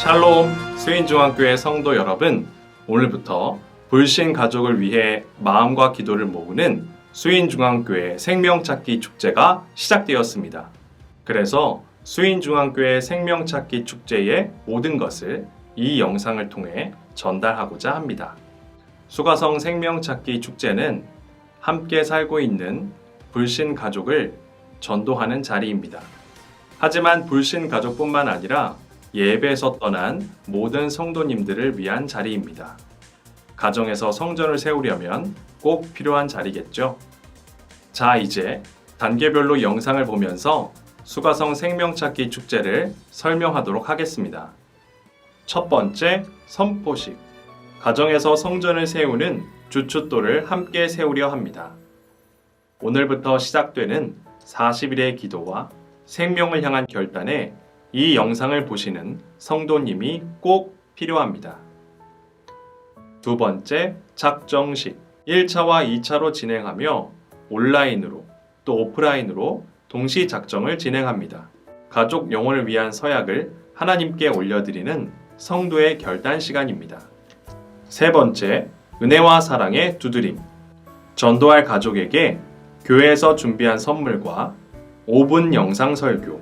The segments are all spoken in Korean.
샬롬 스윈중학교의 성도 여러분, 오늘부터 불신 가족을 위해 마음과 기도를 모으는 수인중앙교회 생명찾기 축제가 시작되었습니다. 그래서 수인중앙교회 생명찾기 축제의 모든 것을 이 영상을 통해 전달하고자 합니다. 수가성 생명찾기 축제는 함께 살고 있는 불신 가족을 전도하는 자리입니다. 하지만 불신 가족뿐만 아니라 예배에서 떠난 모든 성도님들을 위한 자리입니다. 가정에서 성전을 세우려면 꼭 필요한 자리겠죠. 자, 이제 단계별로 영상을 보면서 수가성 생명찾기 축제를 설명하도록 하겠습니다. 첫 번째, 선포식. 가정에서 성전을 세우는 주춧돌을 함께 세우려 합니다. 오늘부터 시작되는 40일의 기도와 생명을 향한 결단에 이 영상을 보시는 성도님이 꼭 필요합니다. 두 번째, 작정식. 1차와 2차로 진행하며 온라인으로 또 오프라인으로 동시 작정을 진행합니다. 가족 영혼을 위한 서약을 하나님께 올려드리는 성도의 결단 시간입니다. 세 번째, 은혜와 사랑의 두드림. 전도할 가족에게 교회에서 준비한 선물과 5분 영상 설교,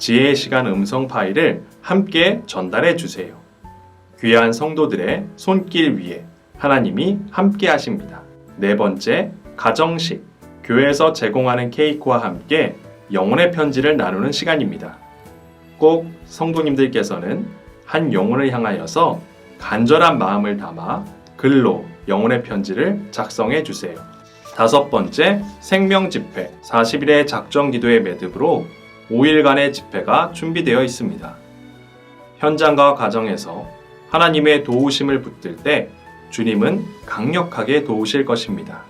지혜의 시간 음성 파일을 함께 전달해 주세요. 귀한 성도들의 손길 위에 하나님이 함께 하십니다. 네 번째, 가정식. 교회에서 제공하는 케이크와 함께 영혼의 편지를 나누는 시간입니다. 꼭 성도님들께서는 한 영혼을 향하여서 간절한 마음을 담아 글로 영혼의 편지를 작성해 주세요. 다섯 번째, 생명 집회. 40일의 작정 기도의 매듭으로 5일간의 집회가 준비되어 있습니다. 현장과 가정에서 하나님의 도우심을 붙들 때 주님은 강력하게 도우실 것입니다.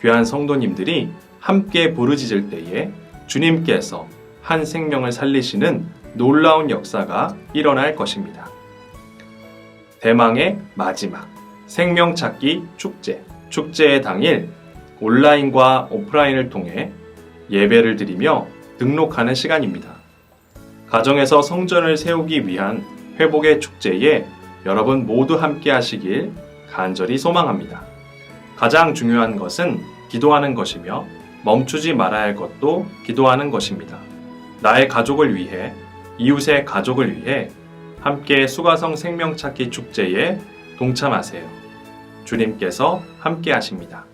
귀한 성도님들이 함께 부르짖을 때에 주님께서 한 생명을 살리시는 놀라운 역사가 일어날 것입니다. 대망의 마지막 생명 찾기 축제. 축제의 당일 온라인과 오프라인을 통해 예배를 드리며 등록하는 시간입니다. 가정에서 성전을 세우기 위한 회복의 축제에 여러분 모두 함께 하시길 간절히 소망합니다. 가장 중요한 것은 기도하는 것이며 멈추지 말아야 할 것도 기도하는 것입니다. 나의 가족을 위해, 이웃의 가족을 위해 함께 수가성 생명찾기 축제에 동참하세요. 주님께서 함께 하십니다.